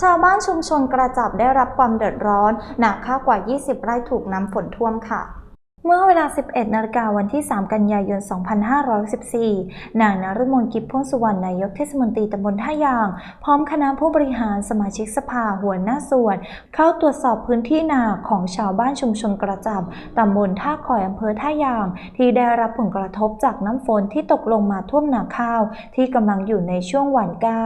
ชาวบ้านชุมชนกระจับได้รับความเดือดร้อนหนักข้ากว่า 20 ไร่ถูกน้ำฝนท่วมค่ะ เมื่อเวลา 11 นาฬิกาวันที่ 3 กันยายน 2514 นางนฤมลกิจพ่วงสุวรรณนายกเทศมนตรีตำบลท่ายาง พร้อมคณะผู้บริหารสมาชิกสภาหัวหน้าส่วน เข้าตรวจสอบพื้นที่นาของชาวบ้านชุมชนกระจับตำบลท่าคอยอำเภอท่ายาง ที่ได้รับผลกระทบจากน้ำฝนที่ตกลงมาท่วมนาข้าว ที่กำลังอยู่ในช่วงหว่านก้า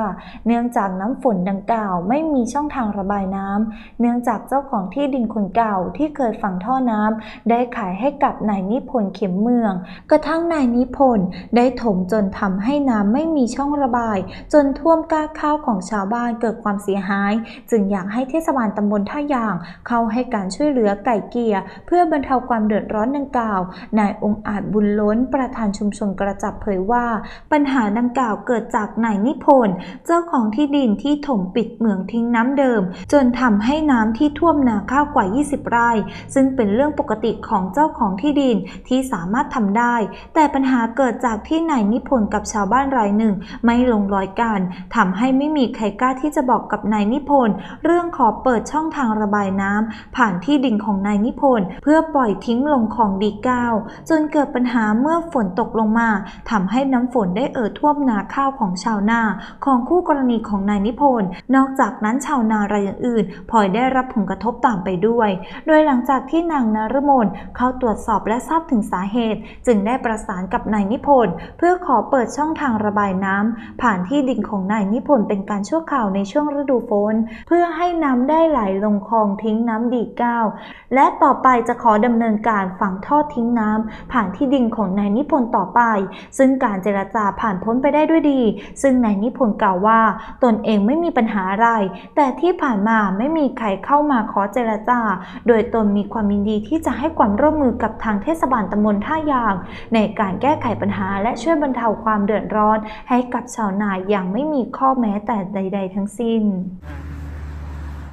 เนื่องจากน้ำฝนดังกล่าวไม่มีช่องทางระบายน้ำเนื่องจากเจ้าของที่ดินคนเก่าที่เคยฝังท่อน้ำได้ขายให้ให้กับนายนิพนธ์เข็มเมือง กระทั่งนายนิพนธ์ได้ถมจนทำให้น้ำไม่มีช่องระบาย จนท่วมก้าข้าวของชาวบ้านเกิดความเสียหาย จึงอยากให้เทศบาลตำบลท่ายาง เข้าให้การช่วยเหลือไก่เกลี่ยเพื่อบรรเทาความเดือดร้อนดังกล่าว นายองค์อาจบุญล้นประธานชุมชนกระจับเผยว่า ปัญหาดังกล่าวเกิดจากนายนิพนธ์เจ้าของที่ดินที่ถมปิดเหมืองทิ้งน้ำเดิม จนทำให้น้ำที่ท่วมนาข้าวกว่า 20 ไร่ ซึ่งเป็นเรื่องปกติของเจ้าของที่ดินที่สามารถทำได้ แต่ปัญหาเกิดจากที่นายนิพนธ์กับชาวบ้านรายหนึ่ง ไม่ลงรอยกันทำให้ไม่มีใครกล้าที่จะบอกกับนายนิพนธ์เรื่องขอเปิดช่องทางระบายน้ำผ่านที่ดินของนายนิพนธ์เพื่อปล่อยทิ้งลงคลองดีเก้าจนเกิดปัญหาเมื่อฝนตกลงมาทำให้น้ำฝนได้เอ่อท่วมนาข้าวของชาวนาของคู่กรณีของนายนิพนธ์นอกจากนั้นชาวนารายอื่นพลอยได้รับผลกระทบตามไปด้วย โดยหลังจากที่นางนฤมลเข้าตัวรวจสอบและทราบถึงสาเหตุ จึงได้ประสานกับนายนิพนธ์เพื่อขอเปิดช่องทางระบายน้ำผ่านที่ดินของนายนิพนธ์เป็นการชั่วคราวในช่วงฤดูฝนเพื่อให้น้ำได้ไหลลงคลองทิ้งน้ำดีก้าและต่อไปจะขอดำเนินการฝังท่อทิ้งน้ำผ่านที่ดินของนายนิพนธ์ต่อไป ซึ่งการเจรจาผ่านพ้นไปได้ด้วยดี ซึ่งนายนิพนธ์กล่าวว่า ตนเองไม่มีปัญหาอะไร แต่ที่ผ่านมาไม่มีใครเข้ามาขอเจรจา โดยตนมีความยินดีที่จะให้ความร่วมมือกับทางเทศบาลตำบลท่ายาง ในการแก้ไขปัญหาและช่วยบรรเทาความเดือดร้อน ให้กับชาวนาอย่างไม่มีข้อแม้แต่ใด ๆ ทั้งสิ้น